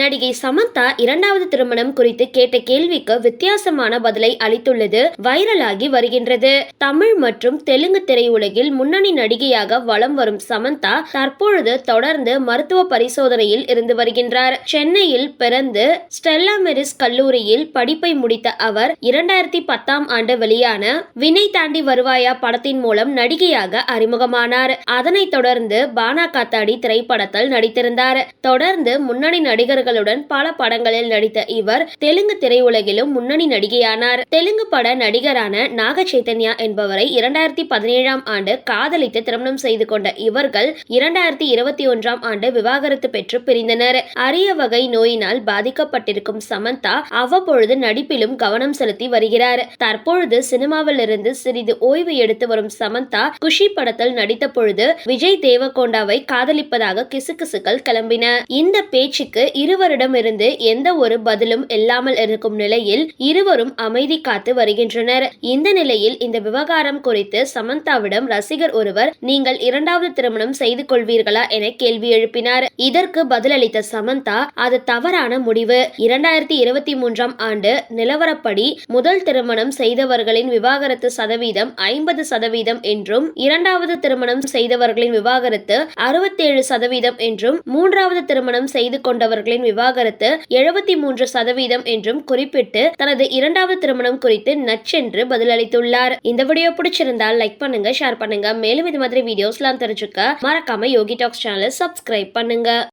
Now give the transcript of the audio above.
நடிகை சமந்தா இரண்டாவது திருமணம் குறித்து கேட்ட கேள்விக்கு வித்தியாசமான பதிலை அளித்துள்ளது வைரலாகி வருகின்றது. தமிழ் மற்றும் தெலுங்கு திரையுலகில் முன்னணி நடிகையாக வலம் வரும் சமந்தா தற்பொழுது தொடர்ந்து மருத்துவ பரிசோதனையில் இருந்து வருகின்றார். சென்னையில் பிறந்து ஸ்டெல்லா மெரிஸ் கல்லூரியில் படிப்பை முடித்த அவர் இரண்டாயிரத்தி பத்தாம் ஆண்டு வெளியான வினை தாண்டி வருவாயா படத்தின் மூலம் நடிகையாக அறிமுகமானார். அதனைத் தொடர்ந்து பானா காத்தாடி திரைப்படத்தில் நடித்திருந்தார். தொடர்ந்து முன்னணி நடிகர்கள் நடிகர்களுடன் பல படங்களில் நடித்த இவர் தெலுங்கு திரையுலகிலும் முன்னணி நடிகையானார். தெலுங்கு பட நடிகரான நாக சைத்தன்யா என்பவரை இரண்டாயிரத்தி பதினேழாம் ஆண்டு காதலித்து திருமணம் செய்து கொண்ட இவர்கள் இரண்டாயிரத்தி இருபத்தி ஒன்றாம் ஆண்டு விவாகரத்து பெற்று பிரிந்தனர். அரிய வகை நோயினால் பாதிக்கப்பட்டிருக்கும் சமந்தா அவ்வப்பொழுது நடிப்பிலும் கவனம் செலுத்தி வருகிறார். தற்பொழுது சினிமாவிலிருந்து சிறிது ஓய்வு எடுத்து வரும் சமந்தா குஷி படத்தில் நடித்த பொழுது விஜய் தேவகொண்டாவை காதலிப்பதாக கிசுகிசுக்கள் கிளம்பின. இந்த பேச்சுக்கு இரு இருவரிடமிருந்து எந்த ஒரு பதிலும் இல்லாமல் இருக்கும் நிலையில் இருவரும் அமைதி காத்து வருகின்றனர். இந்த நிலையில் இந்த விவகாரம் குறித்து சமந்தாவிடம் ரசிகர் ஒருவர் நீங்கள் இரண்டாவது திருமணம் செய்து கொள்வீர்களா? என கேள்வி எழுப்பினார். இதற்கு பதிலளித்த சமந்தா அது தவறான முடிவு. இரண்டாயிரத்தி இருபத்தி மூன்றாம் ஆண்டு நிலவரப்படி முதல் திருமணம் செய்தவர்களின் விவாகரத்து சதவீதம் ஐம்பது சதவீதம் என்றும் இரண்டாவது திருமணம் செய்தவர்களின் விவாகரத்து அறுபத்தேழு சதவீதம் என்றும் மூன்றாவது திருமணம் செய்து கொண்டவர்களின் விவாகரத்து எழுபத்தி மூன்று சதவீதம் என்றும் குறிப்பிட்டு தனது இரண்டாவது திருமணம் குறித்து நச்சென்று பதிலளித்துள்ளார். இந்த வீடியோ பிடிச்சிருந்தால் லைக் பண்ணுங்க ஷேர் பண்ணுங்க. மேலும் இது மாதிரி வீடியோஸ்லாம் தெரிஞ்சுக்க மறக்காம யோகி டாக்ஸ் சேனலை சப்ஸ்கிரைப் பண்ணுங்க.